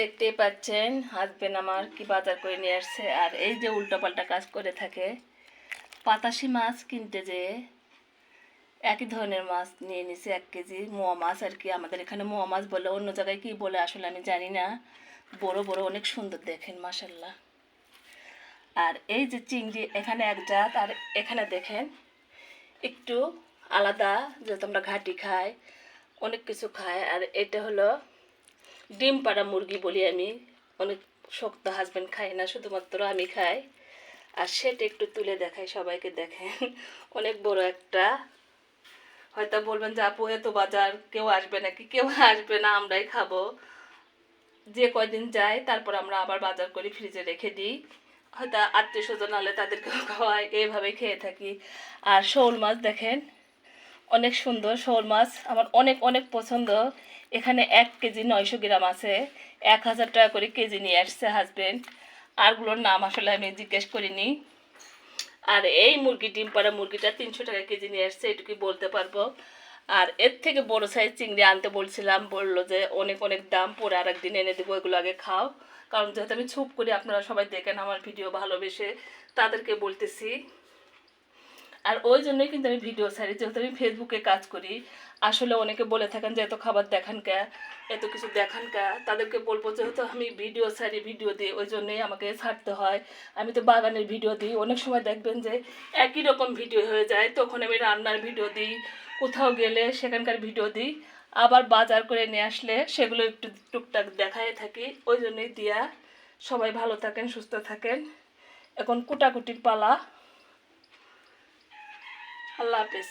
দেখতেই পাচ্ছেন হাজবেন্ড আমার কি বাজার করে নিয়ে আসছে। আর এই যে উল্টোপাল্টা কাজ করে থাকে পাতাশি মাছ কিনতে যেয়ে একই ধরনের মাছ নিয়ে নিছে, এক কেজি মোয়া মাছ আর কি। আমাদের এখানে মোয়া মাছ বলে অন্য জায়গায় কি বলে আসলে আমি জানি না। বড় বড় অনেক সুন্দর দেখেন মাসাল্লাহ আর এই যে চিংড়ি, এখানে এক জাত, আর এখানে দেখেন একটু আলাদা যেহেতু আমরা ঘাটি খাই অনেক কিছু খাই আর এটা হলো ডিম পাড়া মুরগি বলি আমি। অনেক শক্ত হাজবেন্ড খায় না, শুধুমাত্র আমি খাই। আর সেটা একটু তুলে দেখাই সবাইকে দেখেন অনেক বড় একটা। হয়তো বলবেন যে, আপু, এত বাজার, কেউ আসবে নাকি? কেউ আসবে না, আমরাই খাব। যে কয়দিন যায়, তারপর আমরা আবার বাজার করে ফ্রিজে রেখে দিই। হয়তো আত্মীয় স্বজন হলে তাদেরকেও খাওয়াই, এইভাবে খেয়ে থাকি। আর শোল মাছ দেখেন অনেক সুন্দর শোল মাছ। আমার অনেক অনেক পছন্দ। এখানে এক কেজি নয়শো গ্রাম আছে। এক হাজার টাকা করে কেজি নিয়ে আসছে হাজবেন্ড আরগুলোর নাম আসলে আমি জিজ্ঞেস করিনি। আর এই মুরগি ডিম পাড়া মুরগিটা তিনশো টাকা কেজি নিয়ে আসছে এটুকুই বলতে পারব। আর এর থেকে বড় সাইজ চিংড়ি আনতে বলছিলাম, বলল যে অনেক অনেক দাম, পরে আর একদিন এনে দেবো, এগুলো আগে খাও। কারণ যেহেতু আমি ছুপ করি, আপনারা সবাই দেখেন আমার ভিডিও ভালোবেসে, তাদেরকে বলতেছি। আর ওই জন্যই কিন্তু আমি ভিডিও ছাড়ি। যেহেতু আমি ফেসবুকে কাজ করি, আসলে অনেকে বলে থাকেন যে, এত খাবার দেখান কে? এত কিছু দেখান কে? তাদেরকে বলব যেহেতু আমি ভিডিও ছাড়ি, ভিডিও দিই, ওই জন্যই আমাকে ছাড়তে হয়। আমি তো বাগানের ভিডিও দিই। অনেক সময় দেখবেন যে, একই রকম ভিডিও হয়ে যায়। তখন আমি রান্নার ভিডিও দিই, কোথাও গেলে সেখানকার ভিডিও দিই। আবার বাজার করে নিয়ে আসলে সেগুলো একটু টুকটাক দেখাই থাকি। ওই জন্যই দিয়া সবাই ভালো থাকেন, সুস্থ থাকেন। এখন কুটাকুটির পালা। I love this.